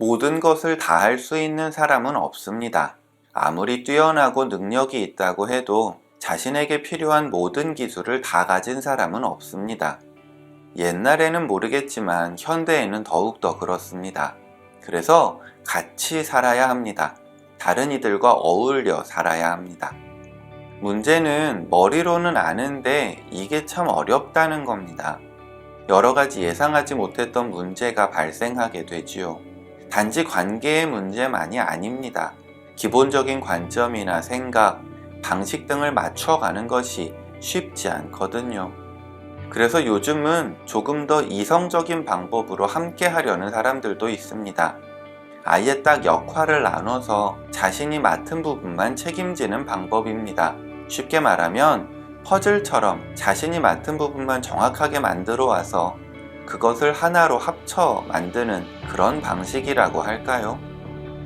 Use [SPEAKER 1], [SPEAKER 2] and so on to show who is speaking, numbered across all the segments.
[SPEAKER 1] 모든 것을 다 할 수 있는 사람은 없습니다. 아무리 뛰어나고 능력이 있다고 해도 자신에게 필요한 모든 기술을 다 가진 사람은 없습니다. 옛날에는 모르겠지만 현대에는 더욱더 그렇습니다. 그래서 같이 살아야 합니다. 다른 이들과 어울려 살아야 합니다. 문제는 머리로는 아는데 이게 참 어렵다는 겁니다. 여러 가지 예상하지 못했던 문제가 발생하게 되지요. 단지 관계의 문제만이 아닙니다. 기본적인 관점이나 생각, 방식 등을 맞춰가는 것이 쉽지 않거든요. 그래서 요즘은 조금 더 이성적인 방법으로 함께 하려는 사람들도 있습니다. 아예 딱 역할을 나눠서 자신이 맡은 부분만 책임지는 방법입니다. 쉽게 말하면 퍼즐처럼 자신이 맡은 부분만 정확하게 만들어 와서 그것을 하나로 합쳐 만드는 그런 방식이라고 할까요?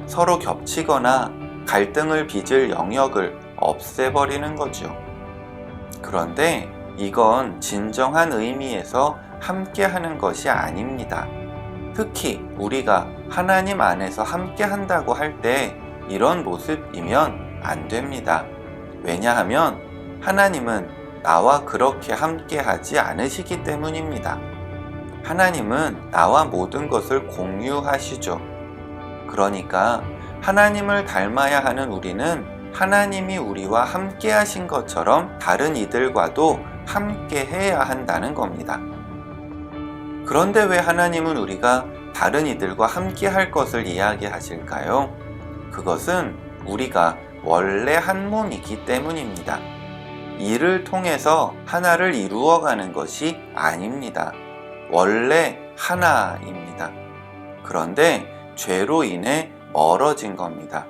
[SPEAKER 1] 서로 겹치거나 갈등을 빚을 영역을 없애버리는 거죠. 그런데 이건 진정한 의미에서 함께 하는 것이 아닙니다. 특히 우리가 하나님 안에서 함께 한다고 할 때 이런 모습이면 안 됩니다. 왜냐하면 하나님은 나와 그렇게 함께 하지 않으시기 때문입니다. 하나님은 나와 모든 것을 공유하시죠. 그러니까 하나님을 닮아야 하는 우리는 하나님이 우리와 함께 하신 것처럼 다른 이들과도 함께 해야 한다는 겁니다. 그런데 왜 하나님은 우리가 다른 이들과 함께 할 것을 이야기하실까요? 그것은 우리가 원래 한 몸이기 때문입니다. 이를 통해서 하나를 이루어가는 것이 아닙니다. 원래 하나입니다. 그런데 죄로 인해 멀어진 겁니다.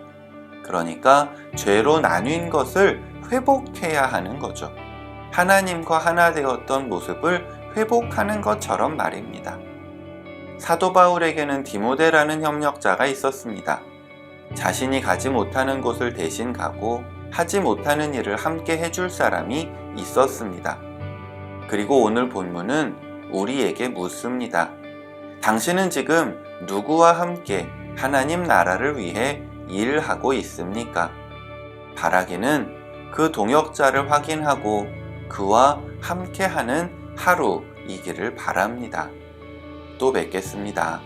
[SPEAKER 1] 그러니까 죄로 나뉜 것을 회복해야 하는 거죠. 하나님과 하나 되었던 모습을 회복하는 것처럼 말입니다. 사도 바울에게는 디모데라는 협력자가 있었습니다. 자신이 가지 못하는 곳을 대신 가고 하지 못하는 일을 함께 해줄 사람이 있었습니다. 그리고 오늘 본문은 우리에게 묻습니다. 당신은 지금 누구와 함께 하나님 나라를 위해 일하고 있습니까? 바라기는 그 동역자를 확인하고 그와 함께하는 하루이기를 바랍니다. 또 뵙겠습니다.